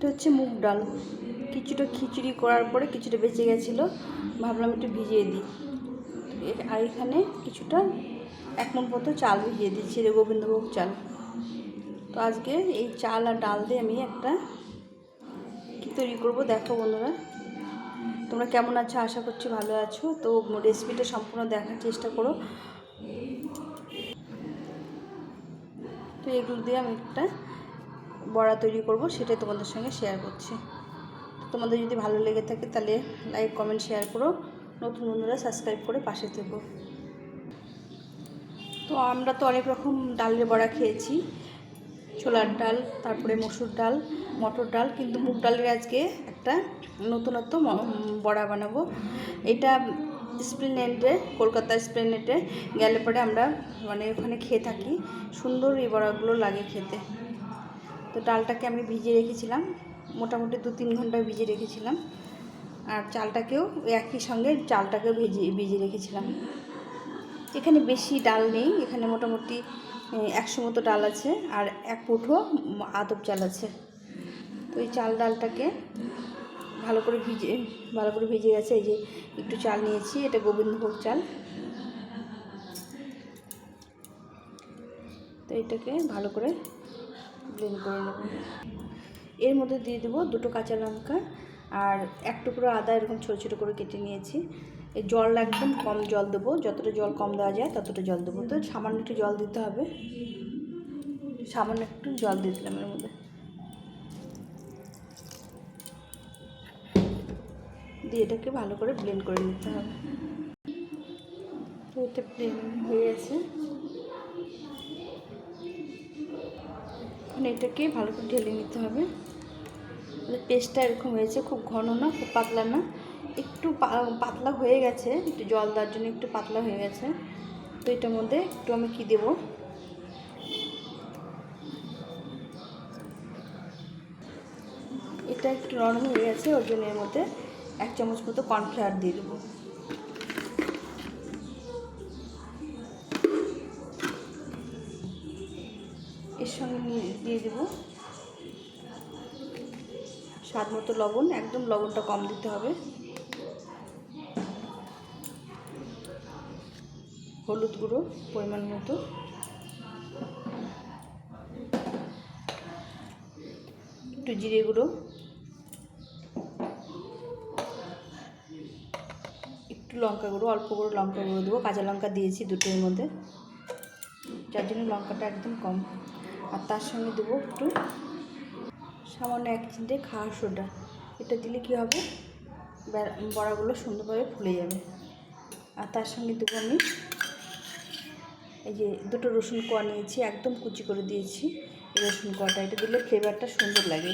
এটা হচ্ছে মুগ ডাল। কিছুটা খিচুড়ি করার পরে কিছুটা বেঁচে গেছিল, ভাবলাম একটু ভিজিয়ে দিই। আর এখানে কিছুটা এক মন চাল ভিজিয়ে দিচ্ছি রে গোবিন্দভোগ চাল। তো আজকে এই চাল আর ডাল দিয়ে আমি একটা কী তৈরি করব দেখো বন্ধুরা। তোমরা কেমন আছো? আশা করছি ভালো আছো। তো রেসিপিটা সম্পূর্ণ দেখার চেষ্টা করো। তো এগুলো দিয়ে আমি একটা বড়া তৈরি করব, সেটাই তোমাদের সঙ্গে শেয়ার করছি। তোমাদের যদি ভালো লেগে থাকে তাহলে লাইক কমেন্ট শেয়ার করো। নতুন বন্ধুরা সাবস্ক্রাইব করে পাশে থেকো। তো আমরা তো অনেক রকম ডালের বড়া খেয়েছি। ছোলার ডাল, তারপরে মসুর ডাল, মটর ডাল, কিন্তু মুগ ডালের আজকে একটা নতুনত্ব বড়া বানাবো। এটা স্প্লেনেটে কলকাতা স্প্লেনেটে গেলে পরে আমরা মানে ওখানে খেয়ে থাকি। সুন্দর এই বড়াগুলো লাগে খেতে। তো ডালটাকে আমি ভিজিয়ে রেখেছিলাম মোটামুটি দু তিন ঘণ্টা ভিজিয়ে রেখেছিলাম। আর চালটাকেও একই সঙ্গে চালটাকেও ভিজিয়ে ভিজিয়ে রেখেছিলাম। এখানে বেশি ডাল নেই এখানে মোটামুটি একশো মতো ডাল আছে আর এক উম, আদব চাল আছে। তো এই চাল ডালটাকে ভালো করে ভিজে ভালো করে ভিজে গেছে এই যে একটু চাল নিয়েছি এটা গোবিন্দভোগ চাল। তো এটাকে ভালো করে ব্লেন্ড করে নেব। এর মধ্যে দিয়ে দেবো দুটো কাঁচা লঙ্কা আর এক টুকরো আদা, এরকম ছোটো ছোটো করে কেটে নিয়েছি। এই জল একদম কম জল দেবো, যতটা জল কম দেওয়া যায় ততটা জল দেবো। তো সামান্য একটু জল দিতে হবে। সামান্য একটু জল দিয়ে দিলাম এর মধ্যে। দিয়ে এটাকে ভালো করে ব্লেন্ড করে নিতে হবে। তো এটা ব্লেন্ড হয়ে গেছে। এখন এটাকে ভালো করে ঢেলে নিতে হবে। পেস্টটা এরকম হয়েছে, খুব ঘন না, খুব পাতলা না। একটু পাতলা হয়ে গেছে, একটু জল দেওয়ার জন্য একটু পাতলা হয়ে গেছে। তো এটার মধ্যে একটু আমি কী দেবো? এটা একটু নরম হয়ে গেছে, ওর জন্য এর মধ্যে এক চামচ মতো কর্নফ্লাওয়ার দিয়ে দেবো। স্বাদ মতো লবণ, একদম লবণটা কম দিতে হবে। হলুদ গুঁড়ো পরিমাণ মতো। একটু জিরে গুঁড়ো। একটু লঙ্কা গুঁড়ো, অল্প করে লঙ্কা গুঁড়ো দেবো। কাঁচা লঙ্কা দিয়েছি দুটোর মধ্যে। যার জন্য লঙ্কাটা একদম কম। আর তার সঙ্গে দেবো একটু সামান্য এক চিমটে খাওয়া সোডা। এটা দিলে কী হবে? বড়াগুলো সুন্দরভাবে ফুলে যাবে। আর তার সঙ্গে দেবো আমি এই যে দুটো রসুন কোয়া নিয়েছি, একদম কুচি করে দিয়েছি রসুন কোয়াটা। এটা দিলে ফ্লেভারটা সুন্দর লাগে।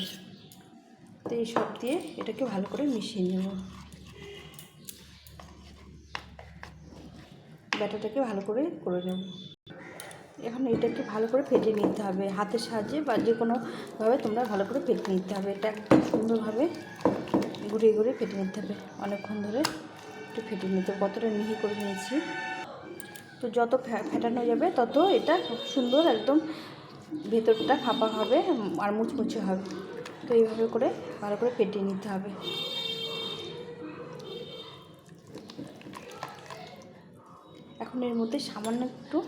তো এই সব দিয়ে এটাকে ভালো করে মিশিয়ে নেব। ব্যাটাটাকে ভালো করে করে নেব। এখন এটাকে ভালো করে ফেটে নিতে হবে। হাতের সাহায্যে বা যে কোনোভাবে তোমরা ভালো করে ফেটে নিতে হবে। এটা সুন্দরভাবে ঘুরিয়ে ঘুরিয়ে ফেটে নিতে হবে। অনেকক্ষণ ধরে একটু ফেটে নিতে হবে। কতটা মিহি করে নিয়েছি। তো যত ফেটানো যাবে তত এটা খুব সুন্দর একদম ভেতরটা ফাঁপা হবে আর মুচমুচে হবে। তো এইভাবে করে ভালো করে ফেটিয়ে নিতে হবে। এখন এর মধ্যে সামান্য একটু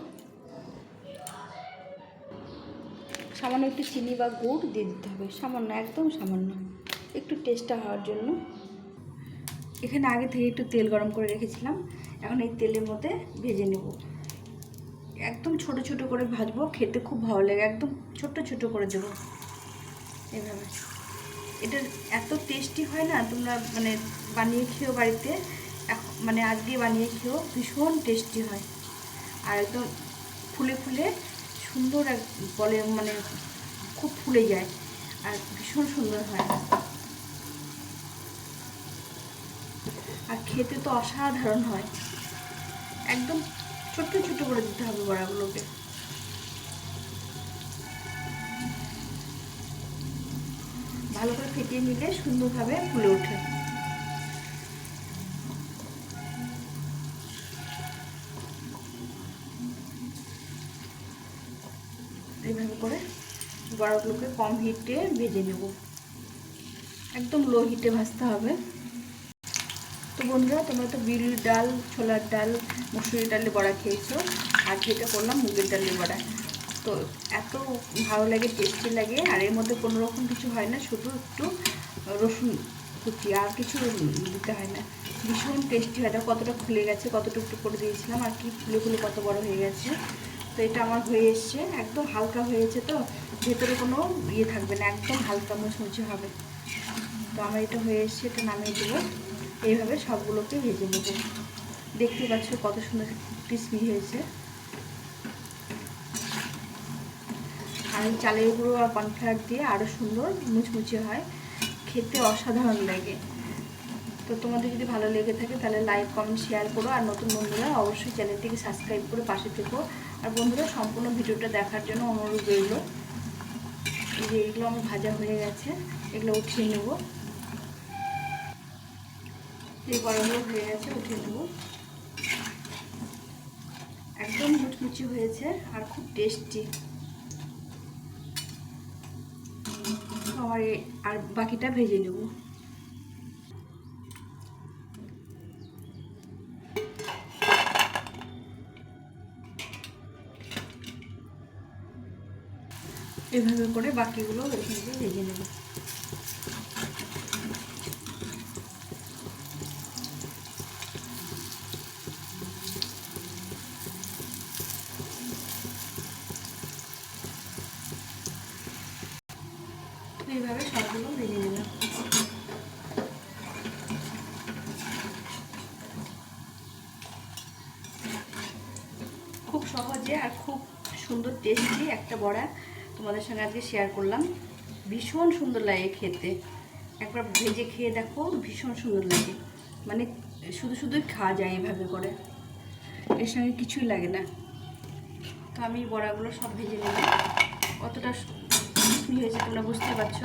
সামান্য একটু চিনি বা গুড় দিয়ে দিতে হবে। সামান্য, একদম সামান্য। একটু টেস্টটা হওয়ার জন্য। এখানে আগে থেকে একটু তেল গরম করে রেখেছিলাম। এখন এই তেলের মধ্যে ভেজে নেব। একদম ছোট ছোট করে ভাজবো, খেতে খুব ভালো লাগে। একদম ছোট ছোট করে দেবো। এভাবে। এটা এত টেস্টি হয় না, তোমরা মানে বানিয়ে খেও বাড়িতে মানে আজকে বানিয়ে খেও ভীষণ টেস্টি হয়। আর একদম ফুলে ফুলে সুন্দর এক বলে মানে খুব ফুলে যায় আর ভীষণ সুন্দর হয়। আর খেতে তো অসাধারণ হয়। একদম ছোট্ট ছোট করে দিতে হবে বড়াগুলোকে। ভালো করে ফেটিয়ে নিলে সুন্দরভাবে ফুলে ওঠে। বড়াগুলোকে কম হিটে ভেজে নেব। একদম লো হিটে ভাজতে হবে। তো বন্ধুরা, তোমরা তো বিউলির ডাল, ছোলার ডাল মুসুরি ডালের বড়া খেয়েছো। আর যেটা করলাম, মুগের ডালের বড়া। তো এত ভালো লাগে টেস্টি লাগে। আর এর মধ্যে কোনো রকম কিছু হয় না, শুধু একটু রসুন কুচি। আর কিছু দিতে হয় না। ভীষণ টেস্টি হয়। কতটা খুলে গেছে কতটুকু করে দিয়েছিলাম। আর কি ফুলে ফুলে কত বড় হয়ে গেছে। তো এটা আমার হয়ে এসছে। একদম হালকা হয়েছে তো, ভেতরে কোনো ইয়ে থাকবে না, একদম হালকা মুচমুচে হবে। তো আমার এটা হয়ে এসছে, এটা নামিয়ে দেবো। এইভাবে সবগুলোকে ভেজে নেব। দেখতে পাচ্ছ কত সুন্দর ক্রিসপি হয়েছে। আর চালের গুঁড়ো আর কর্নফ্লাওয়ার দিয়ে আরও সুন্দর মুচমুচে হয়। খেতে অসাধারণ লাগে। তো তোমাদের যদি ভালো লেগে থাকে তাহলে লাইক কমেন্ট শেয়ার করো। আর নতুন বন্ধুরা অবশ্যই চ্যানেলটিকে সাবস্ক্রাইব করে পাশে থেকো। আর বন্ধুরা, সম্পূর্ণ ভিডিওটা দেখার জন্য অনুরোধ রইল। যে এগুলো আমার ভাজা হয়ে গেছে, এগুলো উঠিয়ে নেব। এই বড়গুলো হয়ে গেছে, উঠিয়ে নেব। একদম মুচমুচি হয়েছে আর খুব টেস্টি। আমার আর বাকিটা ভেজে নেব। এভাবে করে বাকিগুলো এখান থেকে ভেজে নেব। এইভাবে সবগুলো ভেজে নিলাম। খুব সহজে আর খুব সুন্দর টেস্টি একটা বড়া তোমাদের সঙ্গে আজকে শেয়ার করলাম। ভীষণ সুন্দর লাগে খেতে। একবার ভেজে খেয়ে দেখো, ভীষণ সুন্দর লাগে। মানে শুধু শুধুই খাওয়া যায় এভাবে করে। এর সঙ্গে কিছুই লাগে না। তো আমি বড়াগুলো সব ভেজে নেব। কতটা কি হয়েছে তোমরা বুঝতে পারছ।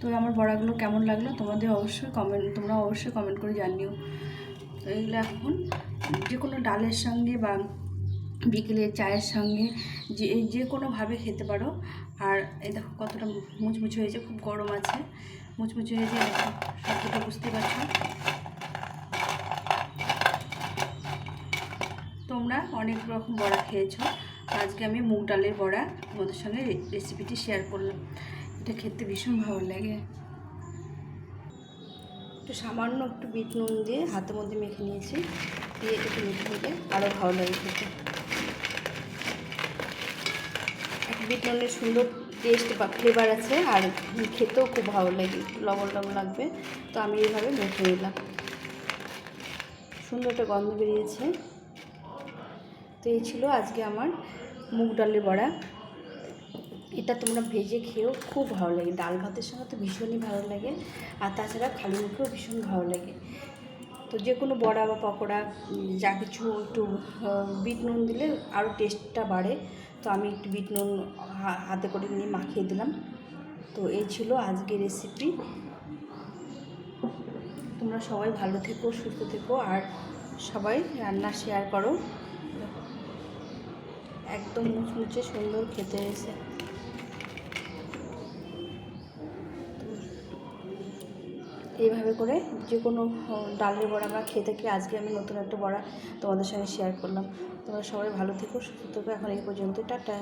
তো আমার বড়াগুলো কেমন লাগল, তোমাদের অবশ্যই কমেন্ট তোমরা অবশ্যই কমেন্ট করে জানিও। তো এগুলো এখন যে কোনো ডালের সঙ্গে বা বিকেলে চায়ের সঙ্গে যে যে কোনোভাবে খেতে পারো। আর এই দেখো কতটা মুচমুচে হয়েছে, খুব গরম আছে। মুচমুচে হয়েছে সবটা বুঝতে পারছ। তোমরা অনেক রকম বড়া খেয়েছো। আজকে আমি মুগ ডালের বড়া তোমাদের সঙ্গে রেসিপিটি শেয়ার করলাম। এটা খেতে ভীষণ ভালো লাগে। একটু সামান্য একটু বিট নুন দিয়ে হাতের মধ্যে মেখে নিয়েছি। দিয়ে একটু মেখে নিলে আরও ভালো লাগে খেতে। বিট নুনের সুন্দর টেস্ট বা ফ্লেভার আছে আর খেতেও খুব ভালো লাগে, লবণ লবণ লাগবে। তো আমি এইভাবে মেখে নিলাম। সুন্দর একটা গন্ধ বেরিয়েছে। তো এই ছিল আজকে আমার মুগ ডালের বড়া। এটা তোমরা ভেজে খেয়েও খুব ভালো লাগে। ডাল ভাতের সঙ্গে তো ভীষণই ভালো লাগে আর তাছাড়া খালি মুখেও ভীষণ ভালো লাগে। তো যে কোনো বড়া বা পকোড়া যা কিছু একটু বিট নুন দিলে আরও টেস্টটা বাড়ে। তো আমি একটু বিট নুন হাতে করে নিয়ে মাখিয়ে দিলাম। তো এই ছিল আজকে রেসিপি তোমরা সবাই ভালো থেকো, সুস্থ থেকো আর সবাই রান্না শেয়ার করো। একদম মুচমুচে সুন্দর খেতে এসে। এইভাবে করে যে কোনো ডালের বড়া আমরা খেয়ে থাকি আজকে আমি নতুন একটা বড়া তোমাদের সঙ্গে শেয়ার করলাম। তোমরা সবাই ভালো থেকো, সুস্থ থেকো, এখন এই পর্যন্ত টাটা।